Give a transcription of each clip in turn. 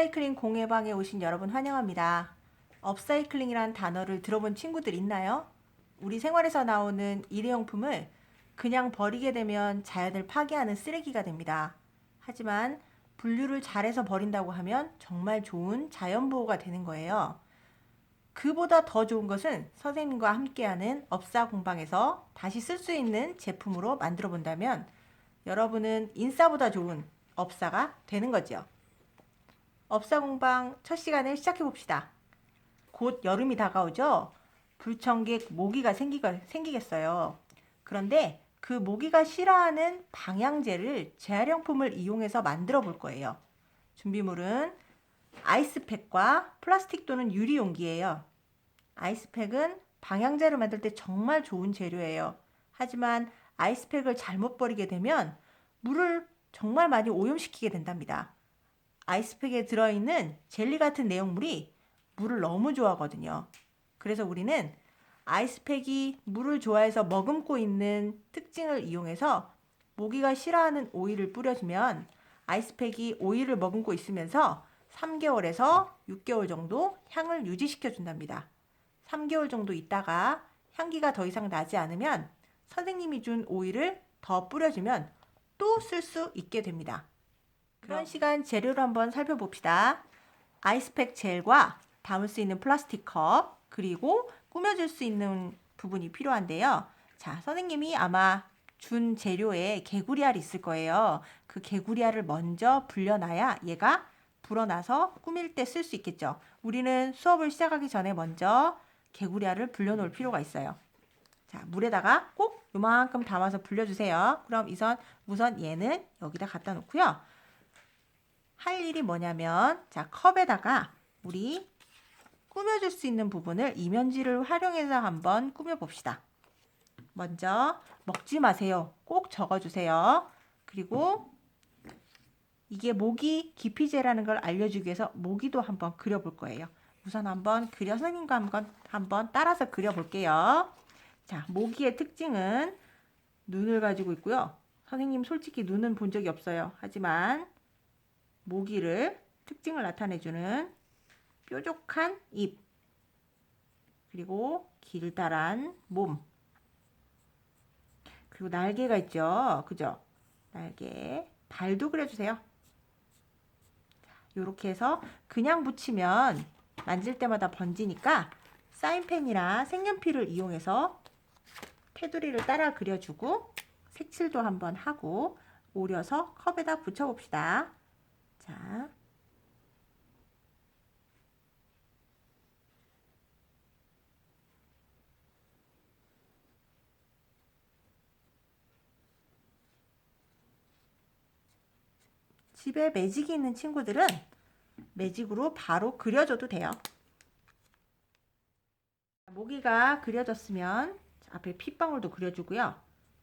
업사이클링 공예방에 오신 여러분 환영합니다. 업사이클링이란 단어를 들어본 친구들 있나요? 우리 생활에서 나오는 일회용품을 그냥 버리게 되면 자연을 파괴하는 쓰레기가 됩니다. 하지만 분류를 잘해서 버린다고 하면 정말 좋은 자연보호가 되는 거예요. 그보다 더 좋은 것은 선생님과 함께하는 업사 공방에서 다시 쓸 수 있는 제품으로 만들어 본다면 여러분은 인싸보다 좋은 업사가 되는 거죠. 업사 공방 첫 시간을 시작해 봅시다. 곧 여름이 다가오죠. 불청객 모기가 생기가, 생기겠어요. 그런데 그 모기가 싫어하는 방향제를 재활용품을 이용해서 만들어 볼 거예요. 준비물은 아이스팩과 플라스틱 또는 유리 용기예요. 아이스팩은 방향제를 만들 때 정말 좋은 재료예요. 하지만 아이스팩을 잘못 버리게 되면 물을 정말 많이 오염시키게 된답니다. 아이스팩에 들어있는 젤리 같은 내용물이 물을 너무 좋아하거든요. 그래서 우리는 아이스팩이 물을 좋아해서 머금고 있는 특징을 이용해서 모기가 싫어하는 오일을 뿌려주면 아이스팩이 오일을 머금고 있으면서 3개월에서 6개월 정도 향을 유지시켜 준답니다. 3개월 정도 있다가 향기가 더 이상 나지 않으면 선생님이 준 오일을 더 뿌려주면 또 쓸 수 있게 됩니다. 그런 시간 재료를 한번 살펴봅시다. 아이스팩 젤과 담을 수 있는 플라스틱 컵, 그리고 꾸며줄 수 있는 부분이 필요한데요. 자, 선생님이 아마 준 재료에 개구리알이 있을 거예요. 그 개구리알을 먼저 불려놔야 얘가 불어나서 꾸밀 때 쓸 수 있겠죠. 우리는 수업을 시작하기 전에 먼저 개구리알을 불려놓을 필요가 있어요. 자, 물에다가 꼭 요만큼 담아서 불려주세요. 그럼 이선 우선 얘는 여기다 갖다 놓고요. 할 일이 뭐냐면 자 컵에다가 우리 꾸며줄 수 있는 부분을 이면지를 활용해서 한번 꾸며봅시다. 먼저 먹지 마세요. 꼭 적어주세요. 그리고 이게 모기 기피제라는 걸 알려주기 위해서 모기도 한번 그려볼 거예요. 우선 한번 그려 선생님과 한번 한번 따라서 그려볼게요. 자, 모기의 특징은 눈을 가지고 있고요. 선생님 솔직히 눈은 본 적이 없어요. 하지만 모기를 특징을 나타내주는 뾰족한 입 그리고 길다란 몸. 그리고 날개가 있죠. 그죠? 날개. 발도 그려주세요. 이렇게 해서 그냥 붙이면 만질 때마다 번지니까 사인펜이나 색연필을 이용해서 테두리를 따라 그려주고 색칠도 한번 하고 오려서 컵에다 붙여봅시다. 자. 집에 매직이 있는 친구들은 매직으로 바로 그려줘도 돼요. 모기가 그려졌으면 앞에 핏방울도 그려주고요.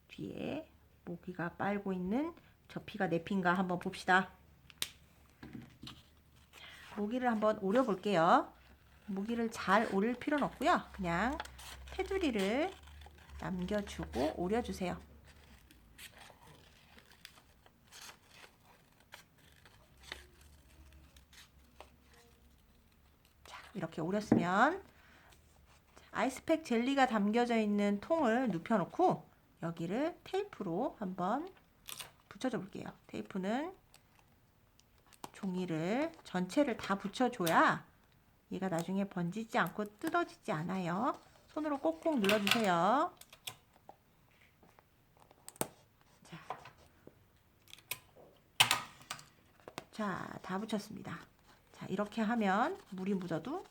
뒤에 모기가 빨고 있는 저 피가 내 피인가 한번 봅시다. 모기를 한번 오려 볼게요. 모기를 잘 오릴 필요는 없고요. 그냥 테두리를 남겨주고 오려주세요. 자, 이렇게 오렸으면 아이스팩 젤리가 담겨져 있는 통을 눕혀놓고 여기를 테이프로 한번 붙여줘 볼게요. 테이프는 종이를 전체를 다 붙여줘야 얘가 나중에 번지지 않고 뜯어지지 않아요. 손으로 꼭꼭 눌러주세요. 자, 자, 다 붙였습니다. 자, 이렇게 하면 물이 묻어도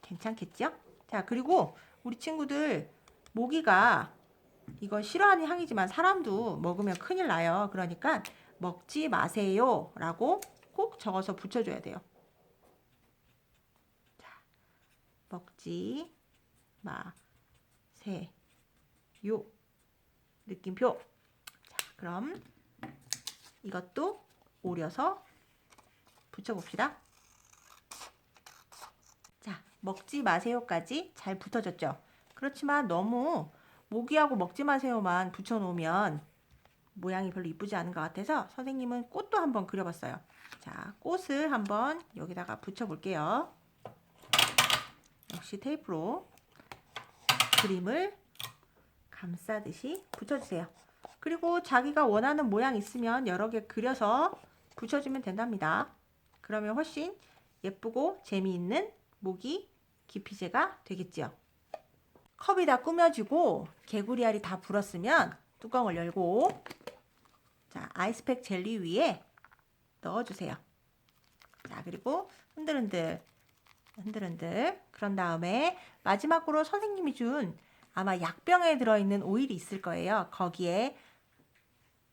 괜찮겠죠? 자, 그리고 우리 친구들 모기가 이건 싫어하는 향이지만 사람도 먹으면 큰일 나요. 그러니까 먹지 마세요. 라고 꼭 적어서 붙여줘야 돼요. 자, 먹지 마세요. 느낌표. 자, 그럼 이것도 오려서 붙여봅시다. 자, 먹지 마세요까지 잘 붙어졌죠? 그렇지만 너무 모기하고 먹지 마세요만 붙여놓으면 모양이 별로 이쁘지 않은 것 같아서 선생님은 꽃도 한번 그려봤어요. 자, 꽃을 한번 여기다가 붙여볼게요. 역시 테이프로 그림을 감싸듯이 붙여주세요. 그리고 자기가 원하는 모양 있으면 여러 개 그려서 붙여주면 된답니다. 그러면 훨씬 예쁘고 재미있는 모기 기피제가 되겠죠. 컵이 다 꾸며지고 개구리 알이 다 불었으면 뚜껑을 열고 자 아이스팩 젤리 위에 넣어주세요. 자 그리고 흔들흔들 흔들흔들 그런 다음에 마지막으로 선생님이 준 아마 약병에 들어있는 오일이 있을 거예요. 거기에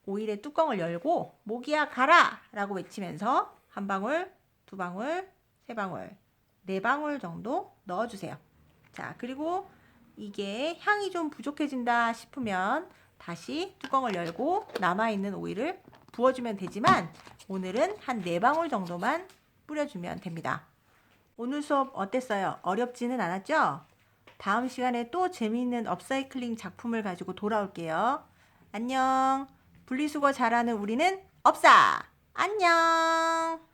오일의 뚜껑을 열고 모기야 가라 라고 외치면서 한 방울, 두 방울, 세 방울, 네 방울 정도 넣어주세요. 자 그리고 이게 향이 좀 부족해진다 싶으면 다시 뚜껑을 열고 남아있는 오일을 부어주면 되지만 오늘은 한네 방울 정도만 뿌려주면 됩니다. 오늘 수업 어땠어요? 어렵지는 않았죠? 다음 시간에 또 재미있는 업사이클링 작품을 가지고 돌아올게요. 안녕. 분리수거 잘하는 우리는 업사! 안녕!